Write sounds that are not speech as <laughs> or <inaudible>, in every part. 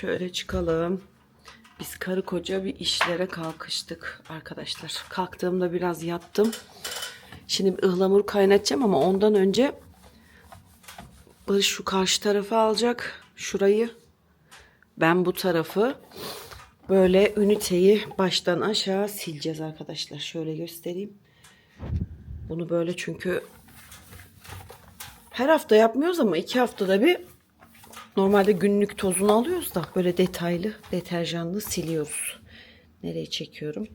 Şöyle çıkalım. Biz karı koca bir işlere kalkıştık arkadaşlar. Kalktığımda biraz yattım. Şimdi bir ıhlamur kaynatacağım ama ondan önce Barış şu karşı tarafı alacak. Şurayı. Ben bu tarafı. Böyle üniteyi baştan aşağı sileceğiz arkadaşlar. Şöyle göstereyim. Bunu böyle çünkü her hafta yapmıyoruz ama iki haftada bir normalde günlük tozunu alıyoruz da böyle detaylı deterjanlı siliyoruz. Nereye çekiyorum?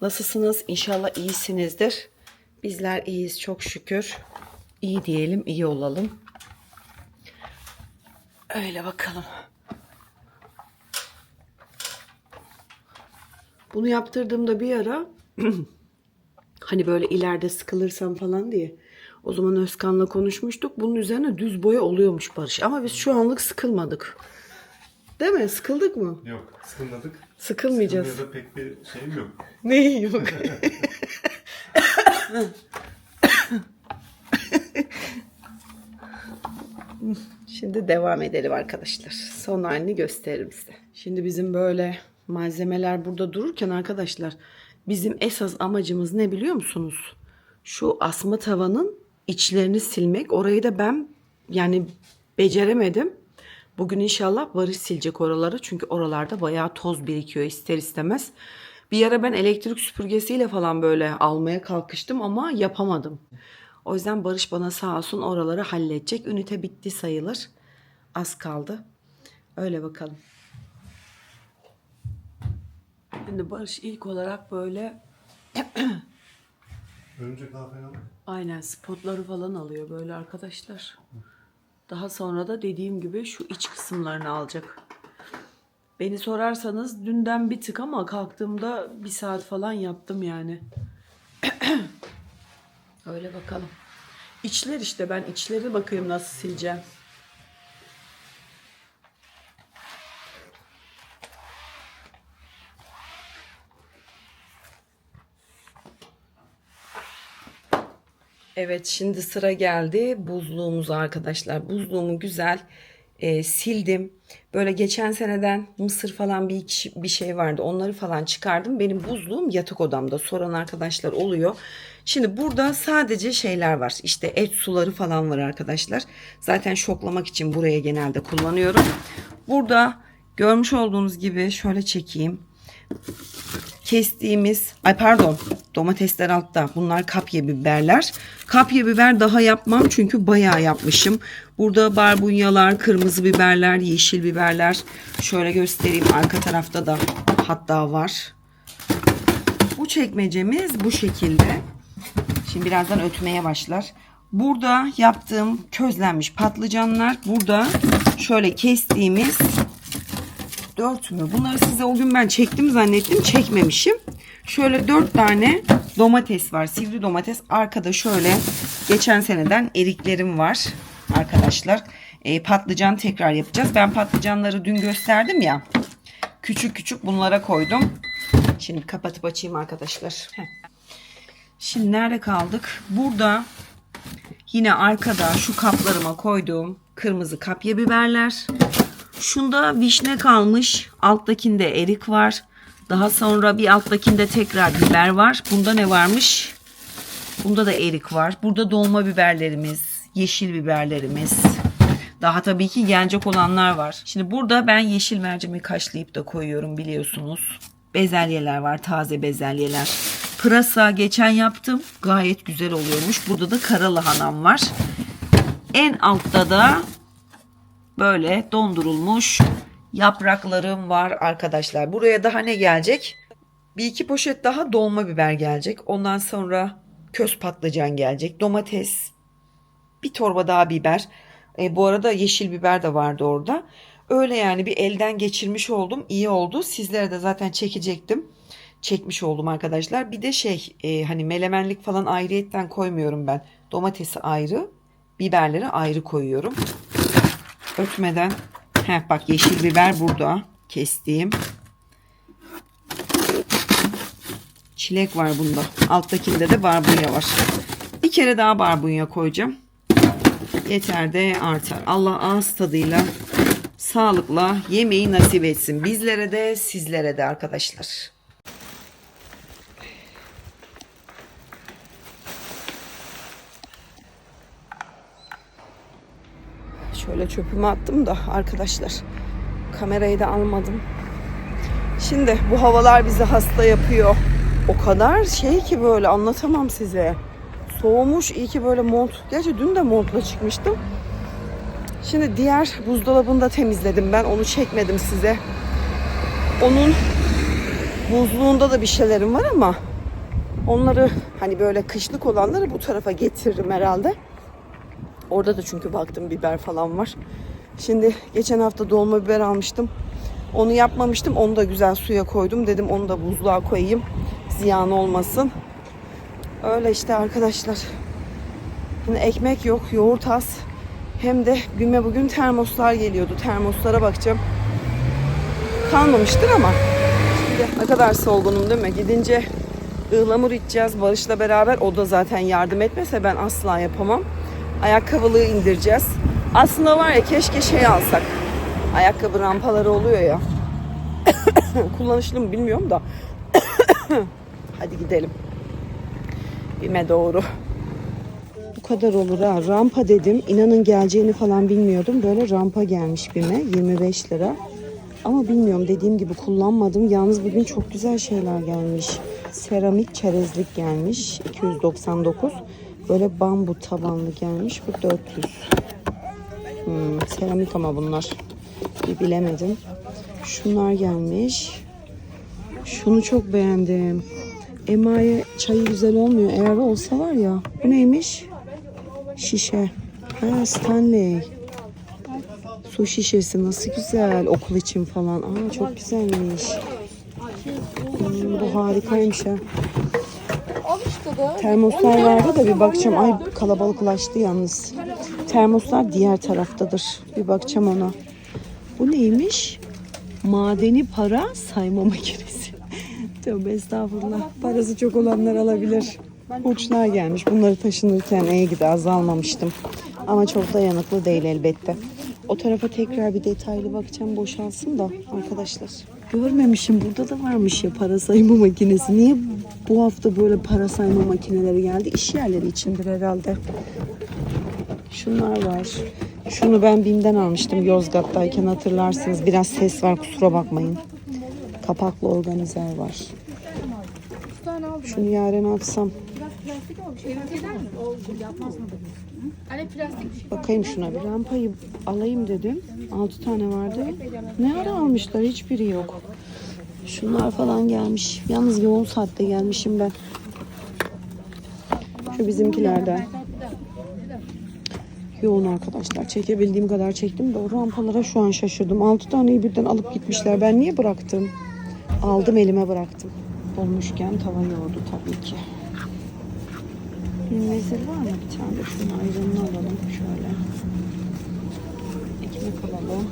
Nasılsınız? İnşallah iyisinizdir. Bizler iyiyiz çok şükür. İyi diyelim, iyi olalım. Öyle bakalım. Bunu yaptırdığımda bir ara <clears throat> hani böyle ileride sıkılırsam falan diye o zaman Özkan'la konuşmuştuk. Bunun üzerine düz boya oluyormuş Barış. Ama biz şu anlık sıkılmadık. Değil mi? Sıkıldık mı? Yok, sıkılmadık. Sıkılmayacağız. Sıkılmaya da pek bir şeyim yok. <laughs> Ne yok? <laughs> Şimdi devam edelim arkadaşlar. Son halini gösteririm size. Şimdi bizim böyle malzemeler burada dururken arkadaşlar bizim esas amacımız ne biliyor musunuz? Şu asma tavanın içlerini silmek. Orayı da ben yani beceremedim. Bugün inşallah Barış silecek oraları. Çünkü oralarda bayağı toz birikiyor ister istemez. Bir ara ben elektrik süpürgesiyle falan böyle almaya kalkıştım ama yapamadım. O yüzden Barış bana sağ olsun oraları halledecek. Ünite bitti sayılır. Az kaldı. Öyle bakalım. Şimdi Barış ilk olarak böyle Örümcek daha fena mı? Aynen spotları falan alıyor böyle arkadaşlar. Daha sonra da dediğim gibi şu iç kısımlarını alacak. Beni sorarsanız dünden bir tık ama kalktığımda bir saat falan yaptım yani. <clears throat> Öyle bakalım. İçler işte ben içleri bakayım nasıl sileceğim. Evet şimdi sıra geldi buzluğumuza arkadaşlar. Buzluğumu güzel e, sildim. Böyle geçen seneden mısır falan bir, bir şey vardı. Onları falan çıkardım. Benim buzluğum yatak odamda. Soran arkadaşlar oluyor. Şimdi burada sadece şeyler var. İşte et suları falan var arkadaşlar. Zaten şoklamak için buraya genelde kullanıyorum. Burada görmüş olduğunuz gibi şöyle çekeyim kestiğimiz ay pardon domatesler altta. Bunlar kapya biberler. Kapya biber daha yapmam çünkü bayağı yapmışım. Burada barbunyalar kırmızı biberler yeşil biberler. Şöyle göstereyim. Arka tarafta da hatta var. Bu çekmecemiz bu şekilde. Şimdi birazdan ötmeye başlar. Burada yaptığım közlenmiş patlıcanlar. Burada şöyle kestiğimiz Dört mü? Bunları size o gün ben çektim zannettim. Çekmemişim. Şöyle dört tane domates var. Sivri domates. Arkada şöyle geçen seneden eriklerim var. Arkadaşlar. E, patlıcan tekrar yapacağız. Ben patlıcanları dün gösterdim ya. Küçük küçük bunlara koydum. Şimdi kapatıp açayım arkadaşlar. Şimdi nerede kaldık? Burada yine arkada şu kaplarıma koyduğum kırmızı kapya biberler. Şunda vişne kalmış. Alttakinde erik var. Daha sonra bir alttakinde tekrar biber var. Bunda ne varmış? Bunda da erik var. Burada dolma biberlerimiz, yeşil biberlerimiz. Daha tabii ki gelecek olanlar var. Şimdi burada ben yeşil mercimek haşlayıp da koyuyorum biliyorsunuz. Bezelyeler var, taze bezelyeler. Pırasa geçen yaptım. Gayet güzel oluyormuş. Burada da kara lahanam var. En altta da böyle dondurulmuş yapraklarım var arkadaşlar. Buraya daha ne gelecek? Bir iki poşet daha dolma biber gelecek. Ondan sonra köz patlıcan gelecek. Domates, bir torba daha biber. E, bu arada yeşil biber de vardı orada. Öyle yani bir elden geçirmiş oldum. İyi oldu. Sizlere de zaten çekecektim. Çekmiş oldum arkadaşlar. Bir de şey e, hani melemenlik falan ayrıyetten koymuyorum ben. Domatesi ayrı, biberleri ayrı koyuyorum ötmeden heh, bak yeşil biber burada kestiğim. Çilek var bunda. Alttakinde de barbunya var. Bir kere daha barbunya koyacağım. Yeter de artar. Allah ağız tadıyla sağlıkla yemeği nasip etsin. Bizlere de sizlere de arkadaşlar. Şöyle çöpümü attım da arkadaşlar. Kamerayı da almadım. Şimdi bu havalar bizi hasta yapıyor. O kadar şey ki böyle anlatamam size. Soğumuş iyi ki böyle mont. Gerçi dün de montla çıkmıştım. Şimdi diğer buzdolabını da temizledim ben. Onu çekmedim size. Onun buzluğunda da bir şeylerim var ama onları hani böyle kışlık olanları bu tarafa getiririm herhalde. Orada da çünkü baktım biber falan var. Şimdi geçen hafta dolma biber almıştım. Onu yapmamıştım. Onu da güzel suya koydum. Dedim onu da buzluğa koyayım. Ziyan olmasın. Öyle işte arkadaşlar. Şimdi ekmek yok, yoğurt az. Hem de güme bugün termoslar geliyordu. Termoslara bakacağım. Kalmamıştır ama. Şimdi ne kadar solgunum değil mi? Gidince ıhlamur içeceğiz Barış'la beraber. O da zaten yardım etmese ben asla yapamam. Ayakkabılığı indireceğiz. Aslında var ya keşke şey alsak. Ayakkabı rampaları oluyor ya. <coughs> Kullanışlı mı bilmiyorum da. <coughs> Hadi gidelim. Bime doğru. Bu kadar olur ha. Rampa dedim. İnanın geleceğini falan bilmiyordum. Böyle rampa gelmiş bime. 25 lira. Ama bilmiyorum dediğim gibi kullanmadım. Yalnız bugün çok güzel şeyler gelmiş. Seramik çerezlik gelmiş. 299. Böyle bambu tabanlı gelmiş. Bu 400. Hmm, seramik ama bunlar. Bir bilemedim. Şunlar gelmiş. Şunu çok beğendim. Emaye çayı güzel olmuyor. Eğer olsa var ya. Bu neymiş? Şişe. Ha Stanley. Su şişesi nasıl güzel. Okul için falan. Aa çok güzelmiş. Hmm, bu harikaymış ha. Termoslar vardı da bir bakacağım. Ay kalabalıklaştı yalnız. Termoslar diğer taraftadır. Bir bakacağım ona. Bu neymiş? Madeni para sayma <laughs> makinesi. Tövbe estağfurullah. Parası çok olanlar alabilir. Uçlar gelmiş. Bunları taşınırken iyi gidi azalmamıştım. Ama çok dayanıklı değil elbette. O tarafa tekrar bir detaylı bakacağım boşalsın da arkadaşlar. Görmemişim burada da varmış ya para sayma makinesi. Niye bu hafta böyle para sayma makineleri geldi? İş yerleri içindir herhalde. Şunlar var. Şunu ben BİM'den almıştım Yozgat'tayken hatırlarsınız. Biraz ses var kusura bakmayın. Kapaklı organizer var. Şunu yarın atsam. Hani plastik bir şey. Bakayım şuna bir rampayı alayım dedim. 6 tane vardı. Ne ara almışlar hiçbiri yok. Şunlar falan gelmiş. Yalnız yoğun saatte gelmişim ben. Şu bizimkilerden. Yoğun arkadaşlar. Çekebildiğim kadar çektim de o rampalara şu an şaşırdım. 6 taneyi birden alıp gitmişler. Ben niye bıraktım? Aldım elime bıraktım. Olmuşken tava yoğurdu tabii ki. Mezir var mı bir tane şunun ayrımını alalım şöyle. Ekmek alalım.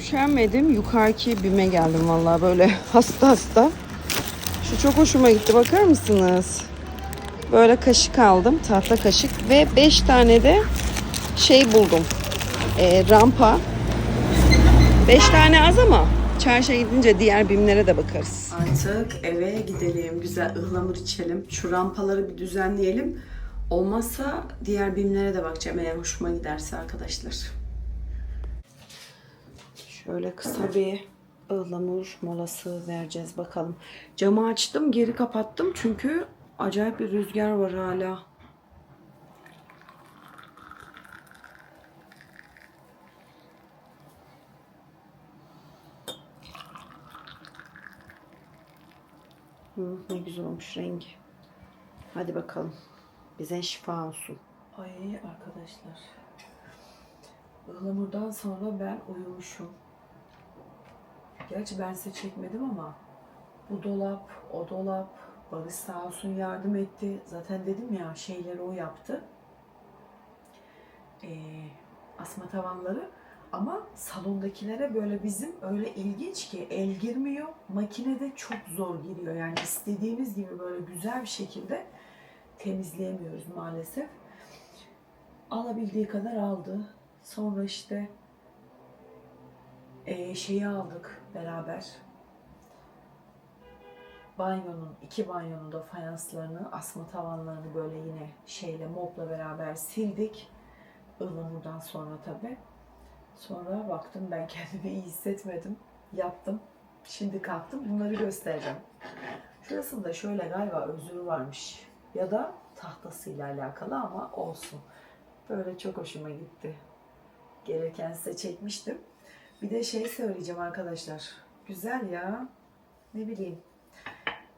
Üşenmedim. Yukarıki bime geldim vallahi böyle <laughs> hasta hasta. Şu çok hoşuma gitti. Bakar mısınız? Böyle kaşık aldım. Tahta kaşık. Ve 5 tane de şey buldum. Ee, rampa. 5 tane az ama çarşıya gidince diğer bimlere de bakarız. Artık eve gidelim. Güzel ıhlamur içelim. Şu rampaları bir düzenleyelim. Olmazsa diğer bimlere de bakacağım eğer hoşuma giderse arkadaşlar. Şöyle kısa bir ıhlamur molası vereceğiz bakalım. Camı açtım geri kapattım çünkü acayip bir rüzgar var hala. Hı, ne güzel olmuş rengi. Hadi bakalım. Bize şifa olsun. Ay arkadaşlar. Ihlamurdan sonra ben uyumuşum. Gerçi ben size çekmedim ama bu dolap, o dolap, Barış sağ olsun yardım etti. Zaten dedim ya şeyleri o yaptı. Ee, asma tavanları. Ama salondakilere böyle bizim öyle ilginç ki el girmiyor. Makinede çok zor giriyor. Yani istediğimiz gibi böyle güzel bir şekilde temizleyemiyoruz maalesef. Alabildiği kadar aldı. Sonra işte Ee, şeyi aldık beraber. Banyonun, iki banyonun da fayanslarını, asma tavanlarını böyle yine şeyle, mopla beraber sildik. ıhlamurdan sonra tabii. Sonra baktım ben kendimi iyi hissetmedim. Yaptım. Şimdi kalktım bunları göstereceğim. Şurasında şöyle galiba özürü varmış. Ya da tahtasıyla alakalı ama olsun. Böyle çok hoşuma gitti. Gelirken size çekmiştim. Bir de şey söyleyeceğim arkadaşlar. Güzel ya. Ne bileyim.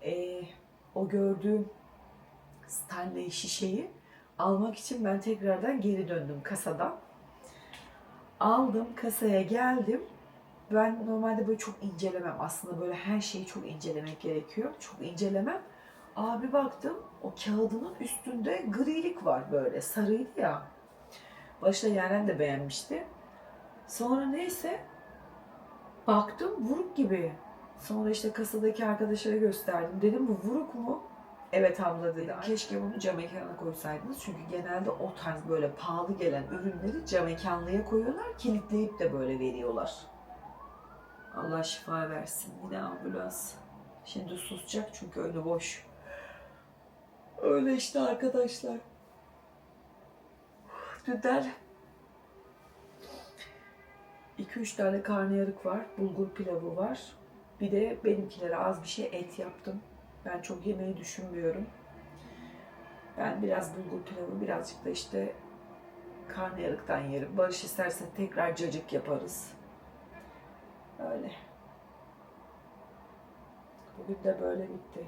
Ee, o gördüğüm Stanley şişeyi almak için ben tekrardan geri döndüm kasadan. Aldım kasaya geldim. Ben normalde böyle çok incelemem. Aslında böyle her şeyi çok incelemek gerekiyor. Çok incelemem. Abi baktım o kağıdının üstünde grilik var böyle. Sarıydı ya. Başta Yaren de beğenmişti. Sonra neyse baktım vuruk gibi. Sonra işte kasadaki arkadaşlara gösterdim. Dedim bu vuruk mu? Evet abla dedi. Keşke bunu cam mekana koysaydınız. Çünkü genelde o tarz böyle pahalı gelen ürünleri cam mekanlıya koyuyorlar. Kilitleyip de böyle veriyorlar. Allah şifa versin. Yine ambulans. Şimdi susacak çünkü önü boş. Öyle işte arkadaşlar. Dünden 2-3 tane karnıyarık var. Bulgur pilavı var. Bir de benimkilere az bir şey et yaptım. Ben çok yemeği düşünmüyorum. Ben biraz bulgur pilavı, birazcık da işte karnıyarıktan yerim. Barış isterse tekrar cacık yaparız. Öyle. Bugün de böyle bitti.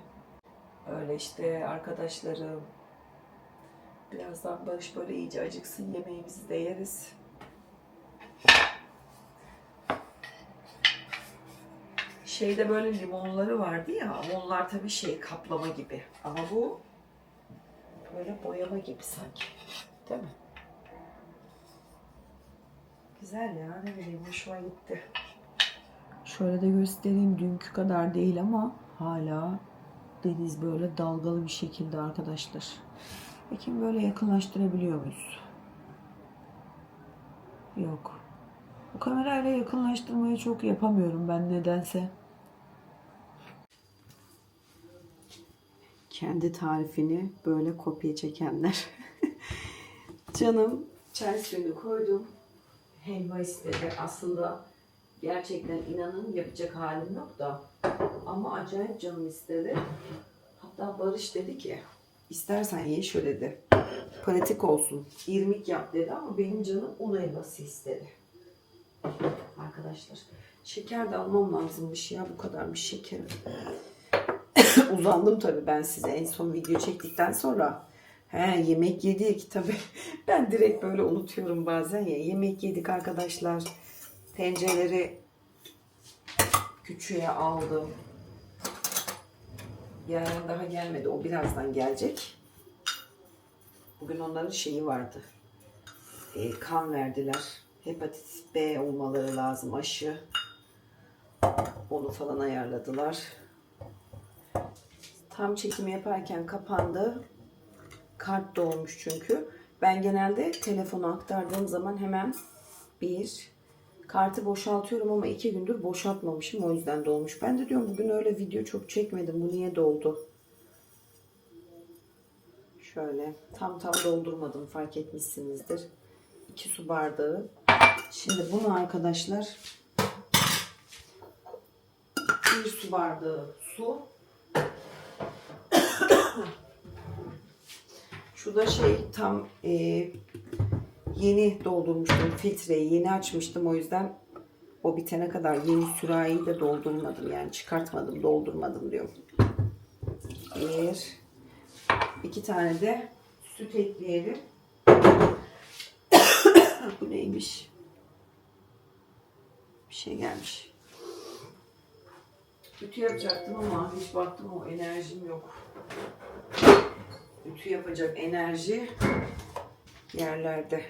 Öyle işte arkadaşlarım. Birazdan Barış böyle iyice acıksın. Yemeğimizi de yeriz. Şeyde böyle limonları vardı ya. Onlar tabii şey kaplama gibi. Ama bu böyle boyama gibi sanki. Değil mi? Güzel ya. Ne bileyim hoşuma gitti. Şöyle de göstereyim. Dünkü kadar değil ama hala deniz böyle dalgalı bir şekilde arkadaşlar. Peki böyle yakınlaştırabiliyor muyuz? Yok. Bu kamerayla yakınlaştırmayı çok yapamıyorum ben nedense. Kendi tarifini böyle kopya çekenler. <laughs> Canım çay suyunu koydum. Helva istedi. Aslında gerçekten inanın yapacak halim yok da. Ama acayip canım istedi. Hatta Barış dedi ki istersen ye şu dedi. Pratik olsun. İrmik yap dedi ama benim canım un helvası istedi. Arkadaşlar şeker de almam lazımmış ya bu kadarmış şekerim. <laughs> Uzandım tabii ben size en son video çektikten sonra. He yemek yedik tabii. <laughs> Ben direkt böyle unutuyorum bazen ya. Yemek yedik arkadaşlar. Tencereleri küçüğe aldım. Yarın daha gelmedi. O birazdan gelecek. Bugün onların şeyi vardı. E, kan verdiler. Hepatit B olmaları lazım aşı. Onu falan ayarladılar. Tam çekimi yaparken kapandı. Kart dolmuş çünkü. Ben genelde telefonu aktardığım zaman hemen bir kartı boşaltıyorum ama iki gündür boşaltmamışım. O yüzden dolmuş. Ben de diyorum bugün öyle video çok çekmedim. Bu niye doldu? Şöyle tam tam doldurmadım fark etmişsinizdir. 2 su bardağı. Şimdi bunu arkadaşlar bir su bardağı su. Şu da şey tam e, yeni doldurmuştum filtreyi yeni açmıştım o yüzden o bitene kadar yeni sürahiyi de doldurmadım yani çıkartmadım doldurmadım diyorum. Bir iki tane de süt ekleyelim. <coughs> Bu neymiş? Bir şey gelmiş. Ütü yapacaktım ama hiç baktım o enerjim yok. Ütü yapacak enerji yerlerde.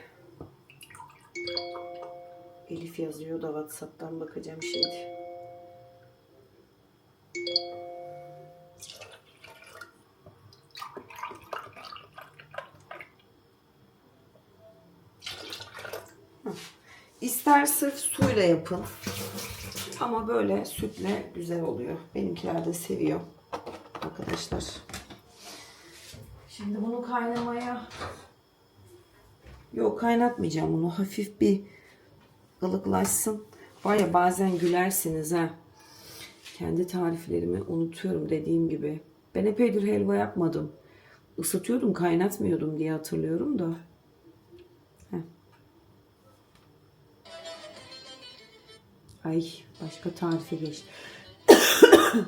Elif yazıyor da Whatsapp'tan bakacağım şimdi. İster sırf suyla yapın. Ama böyle sütle güzel oluyor. Benimkiler de seviyor arkadaşlar. Şimdi bunu kaynamaya Yok kaynatmayacağım bunu. Hafif bir ılıklaşsın. Var ya bazen gülersiniz ha. Kendi tariflerimi unutuyorum dediğim gibi. Ben epeydir helva yapmadım. Isıtıyordum kaynatmıyordum diye hatırlıyorum da. Ay başka tarife geçti. <coughs>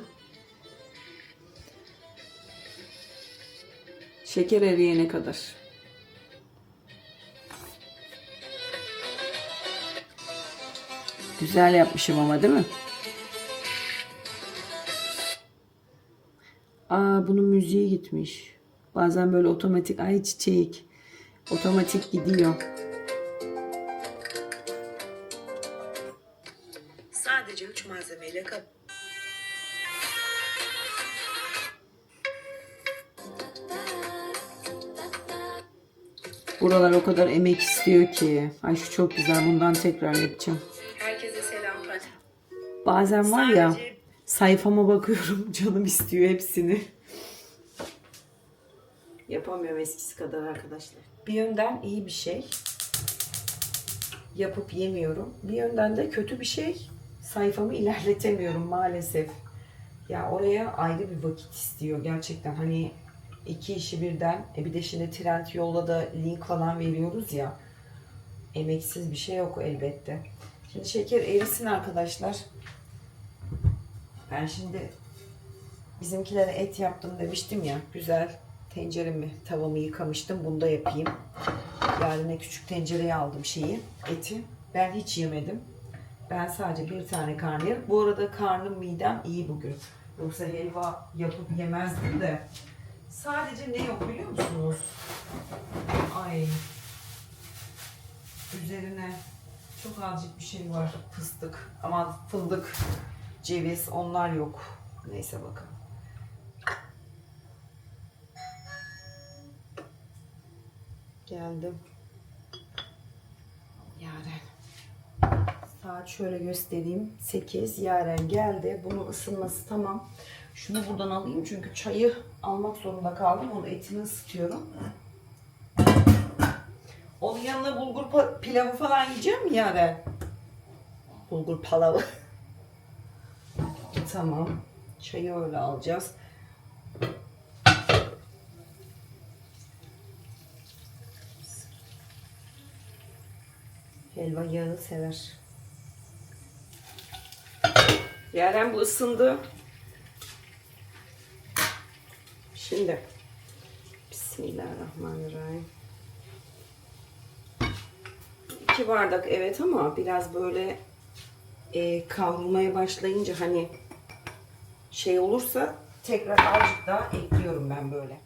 Şeker eriyene kadar. Güzel yapmışım ama değil mi? Aa bunun müziği gitmiş. Bazen böyle otomatik ay çiçek. Otomatik gidiyor. Buralar o kadar emek istiyor ki. Ay şu çok güzel. Bundan tekrar yapacağım. Herkese selamlar. Bazen var ya Sadece- sayfama bakıyorum <laughs> canım istiyor hepsini. Yapamıyorum eskisi kadar arkadaşlar. Bir yönden iyi bir şey. Yapıp yemiyorum. Bir yönden de kötü bir şey. Sayfamı ilerletemiyorum maalesef. Ya oraya ayrı bir vakit istiyor gerçekten. Hani iki işi birden. E bir de şimdi trend yolla da link falan veriyoruz ya. Emeksiz bir şey yok elbette. Şimdi şeker erisin arkadaşlar. Ben şimdi bizimkilere et yaptım demiştim ya. Güzel tenceremi, tavamı yıkamıştım. Bunu da yapayım. Yarına küçük tencereye aldım şeyi, eti. Ben hiç yemedim. Ben sadece bir tane karnıyarık. Bu arada karnım midem iyi bugün. Yoksa helva yapıp yemezdim de. Sadece ne yok biliyor musunuz? Ay. Üzerine çok azıcık bir şey var. Fıstık. Aman fındık ceviz onlar yok. Neyse bakalım. Geldim. Yaren. Saat şöyle göstereyim. 8. Yaren geldi. Bunun ısınması tamam. Şunu buradan alayım çünkü çayı almak zorunda kaldım. Onu etini ısıtıyorum. Onun yanına bulgur pilavı falan yiyeceğim mi Yaren? Bulgur pilavı. <laughs> Tamam. Çayı öyle alacağız. Helva yağı sever. Yaren bu ısındı. Şimdi Bismillahirrahmanirrahim. İki bardak evet ama biraz böyle e, kavrulmaya başlayınca hani şey olursa tekrar azıcık daha ekliyorum ben böyle.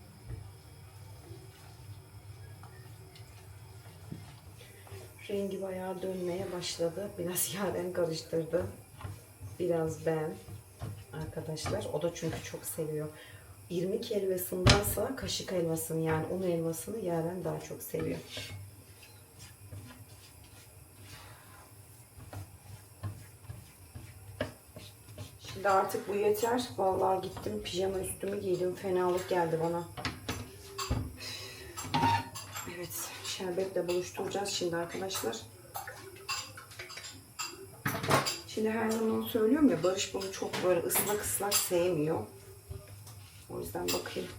Rengi bayağı dönmeye başladı. Biraz <laughs> yaren karıştırdı. Biraz ben arkadaşlar. O da çünkü çok seviyor. İrmik helvasındansa kaşık helvasını yani un helvasını yaren daha çok seviyor. Şimdi artık bu yeter. Vallahi gittim pijama üstümü giydim. Fenalık geldi bana. Evet, şerbetle buluşturacağız şimdi arkadaşlar. Şimdi her zaman söylüyorum ya Barış bunu çok böyle ıslak ıslak sevmiyor. O yüzden bakayım.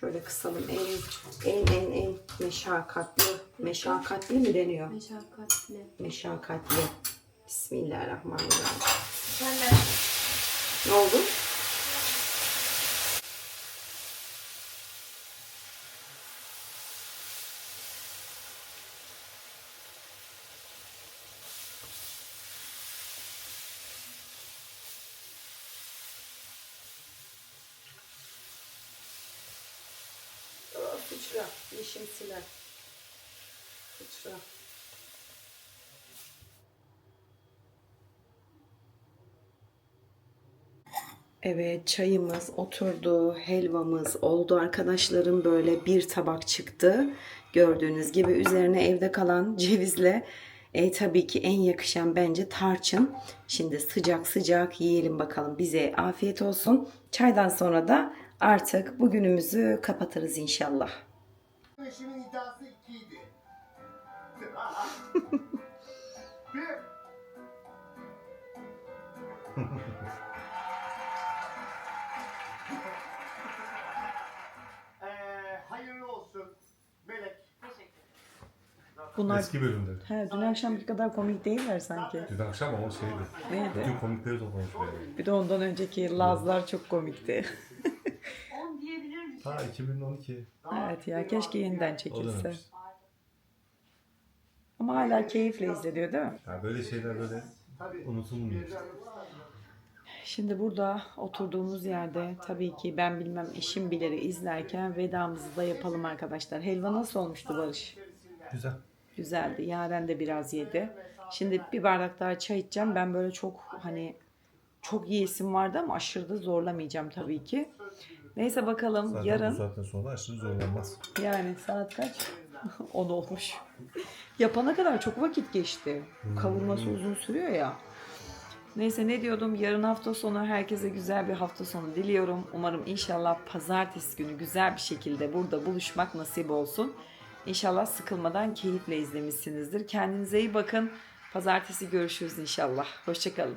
Şöyle kısalım. En en en en meşakkatli meşakkatli mi deniyor? Meşakkatli. Meşakkatli. Bismillahirrahmanirrahim. Ne oldu? Aa, Sıçra. Yeşim siler. Sıçra. Evet çayımız oturdu, helvamız oldu arkadaşlarım böyle bir tabak çıktı. Gördüğünüz gibi üzerine evde kalan cevizle E tabii ki en yakışan bence tarçın. Şimdi sıcak sıcak yiyelim bakalım. Bize afiyet olsun. Çaydan sonra da artık bugünümüzü kapatırız inşallah. Eşimin iddiası 2 idi. <laughs> Bir. <laughs> Ee, hayırlı olsun. Melek. Bunlar Eski bölümde. He, dün akşamki kadar komik değiller sanki. Dün akşam ama şeydi. Neydi? Bütün komikleri toplamış böyle. Bir de ondan önceki Lazlar çok komikti. <laughs> Ha 2012. evet ya keşke yeniden çekilse. Ama hala keyifle izleniyor değil mi? Ya böyle şeyler böyle unutulmuyor. Şimdi burada oturduğumuz yerde tabii ki ben bilmem eşim bileri izlerken vedamızı da yapalım arkadaşlar. Helva nasıl olmuştu Barış? Güzel. Güzeldi. Yaren de biraz yedi. Şimdi bir bardak daha çay içeceğim. Ben böyle çok hani çok yiyesim vardı ama aşırı da zorlamayacağım tabii ki. Neyse bakalım Zaten yarın bu saatten sonra aşırı zorlanmaz. yani saat kaç? <laughs> 10 olmuş. Yapana kadar çok vakit geçti. Kavurması uzun sürüyor ya. Neyse ne diyordum? Yarın hafta sonu herkese güzel bir hafta sonu diliyorum. Umarım inşallah pazartesi günü güzel bir şekilde burada buluşmak nasip olsun. İnşallah sıkılmadan keyifle izlemişsinizdir. Kendinize iyi bakın. Pazartesi görüşürüz inşallah. Hoşçakalın.